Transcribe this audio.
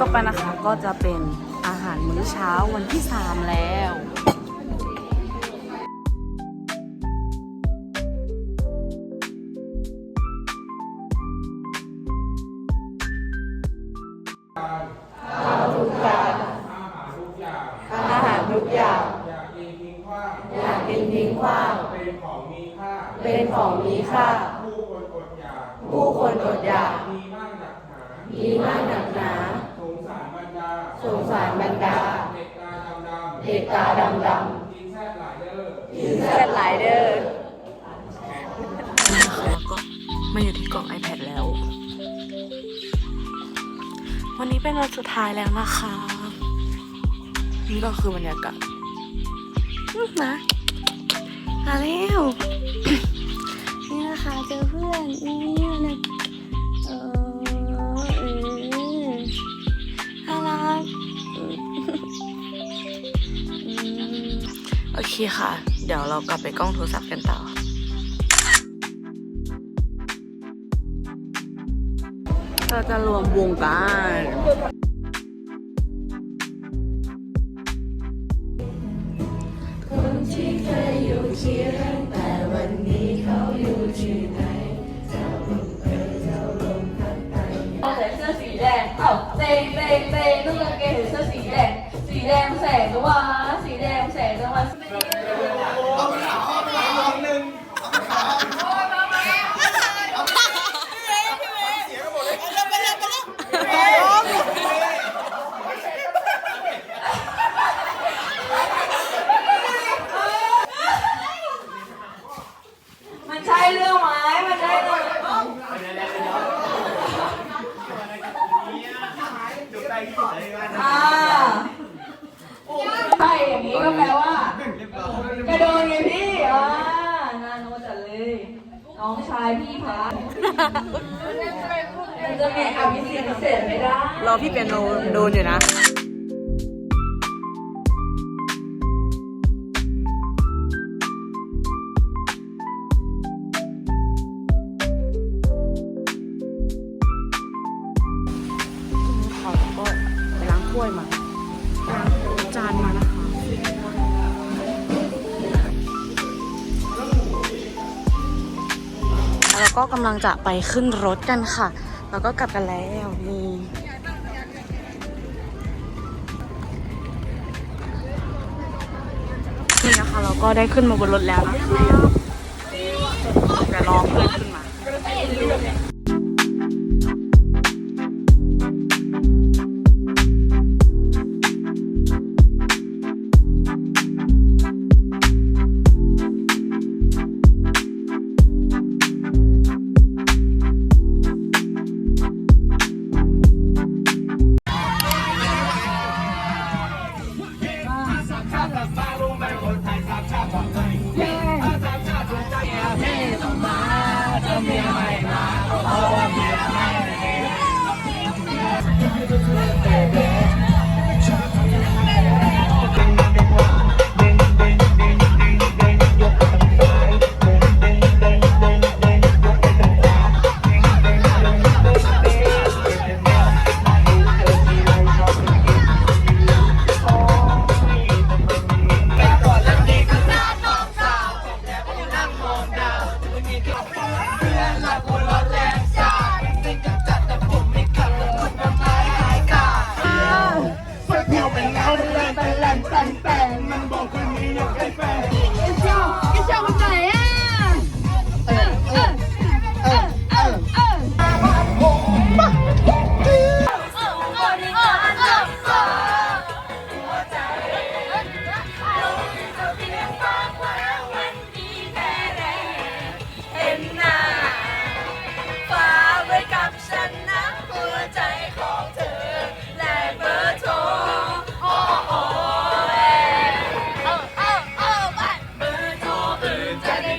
ต่อไปนะคะก็จะเป็นอาหารมื้อเช้าวันที่ 3 แล้วอาหารทุกอย่างอยากกินทิ้งขว้างอยากกินทิ้งขว้างเป็นของมีค่าเป็นของมีค่าผู้คนอดอยากผู้คนอดอยากมี มีมากหนักหนาสงสารบรรดาสงสารบรรดา เด็กตาดำดำเด็กตาดำดกินแซ่บหลายเด้อำกินแซ่บหลายเด้อแล้วก็มาอยู่ที่กล่อง iPad แล้ว วันนี้เป็นวันสุดท้ายแล้วนะคะ นี่ก็คือบรรยากาศอื้อมามาแล้วนี่นะคะเจอเพื่อนนี่ คค่ะ เดี๋ยวเรากลับไปกล้องโทรศัพท์กันต่อ เราจะรวมวงกันคน งเตงเตงนุ่งกางเกงใส่เสื้อสีแดง สีแดงแสงตะวันสีแดงแสงตะวันมันใช่เรื่องไหมมันใช่เรื่องอ่าใช่อย่างนี้ก็แปลว่ากระโดดไงพี่ อ่างานโนจัดเลย น้องชายพี่พัดมันจะมีอภิสิทธิ์พิเศษไม่ได้ รอพี่เปียโนโดนอยู่นะเขาก็ไปล้างถ้วยมา เราก็กำลังจะไปขึ้นรถกันค่ะ แล้วก็กลับกันแล้วนี่นี่นะคะ เราก็ได้ขึ้นมาบนรถแล้วนะคะแต่รอเพื่อนขึ้นมา นเอาเรงเปนแหล่งแต่งแต่งมันบอกคนนี้อยากได้แฟน தரு